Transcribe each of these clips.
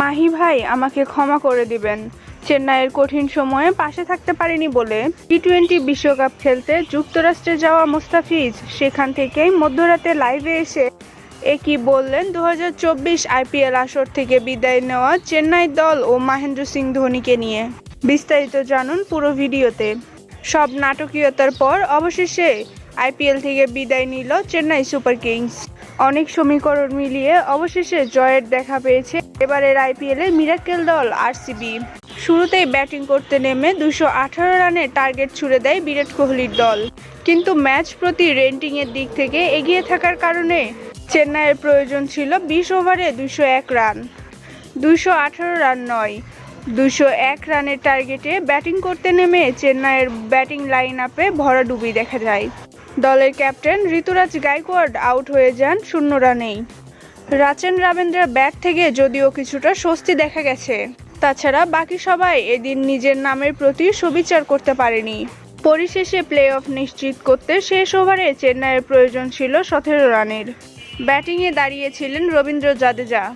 মাহি ভাই, আমাকে ক্ষমা করে দিবেন। চেন্নাইয়ের কঠিন সময়ে পাশে থাকতে পারেনি বলে টি টোয়েন্টি বিশ্বকাপ খেলতে যুক্তরাষ্ট্রে যাওয়া মুস্তাফিজ সেখান থেকেই মধ্যরাতে লাইভে এসে একই বললেন দু হাজার চব্বিশ আইপিএল আসর থেকে বিদায় নেওয়া চেন্নাই দল ও মহেন্দ্র সিং ধোনিকে নিয়ে। বিস্তারিত জানুন পুরো ভিডিওতে। সব নাটকীয়তার পর অবশেষে আইপিএল থেকে বিদায় নিল চেন্নাই সুপার কিংস। অনেক সমীকরণ মিলিয়ে অবশেষে জয়ের দেখা পেয়েছে এবারের আইপিএলে মিরাকেল দল, আরসিবি। শুরুতেই ব্যাটিং করতে নেমে দুশো আঠারো রানের টার্গেট ছুড়ে দেয় বিরাট কোহলির দল। কিন্তু ম্যাচ প্রতি রেটিংয়ের দিক থেকে এগিয়ে থাকার কারণে চেন্নাইয়ের প্রয়োজন ছিল বিশ ওভারে দুশো এক রান। দুশো আঠারো রান নয় দুশো এক রানের টার্গেটে ব্যাটিং করতে নেমে চেন্নাইয়ের ব্যাটিং লাইন আপে ভরাডুবি দেখা যায়। দলের ক্যাপ্টেন ঋতুরাজ গাইকোয়াড আউট হয়ে যান শূন্য রানেই। রাচেন রাবেন্দ্রের ব্যাট থেকে যদিও কিছুটা স্বস্তি দেখা গেছে। তাছাড়া বাকি সবাই এদিন নিজের নামের প্রতি সুবিচার করতে পারেনি। পরিশেষে প্লে অফ নিশ্চিত করতে শেষ ওভারে চেন্নাইয়ের প্রয়োজন ছিল সতেরো রানের। ব্যাটিংয়ে দাঁড়িয়েছিলেন রবীন্দ্র জাদেজা।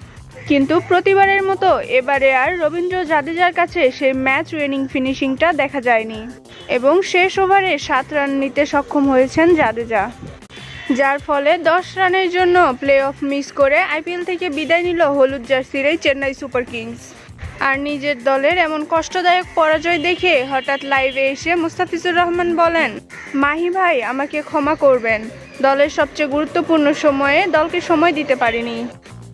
কিন্তু প্রতিবারের মতো এবারে আর রবীন্দ্র জাদেজার কাছে সেই ম্যাচ উইনিং ফিনিশিংটা দেখা যায়নি। এবং শেষ ওভারে সাত রান নিতে সক্ষম হয়েছেন জাদেজা। যার ফলে দশ রানের জন্য প্লে অফ মিস করে আইপিএল থেকে বিদায় নিল হলুদ জার্সির এই চেন্নাই সুপার কিংস। আর নিজের দলের এমন কষ্টদায়ক পরাজয় দেখে হঠাৎ লাইভে এসে মুস্তাফিজুর রহমান বলেন, মাহি ভাই, আমাকে ক্ষমা করবেন। দলের সবচেয়ে গুরুত্বপূর্ণ সময়ে দলকে সময় দিতে পারিনি।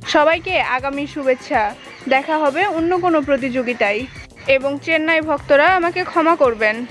সবাইকে আগামী শুভেচ্ছা। দেখা হবে অন্য কোনো প্রতিযোগিতায়। এবং চেন্নাই ভক্তরা আমাকে ক্ষমা করবেন।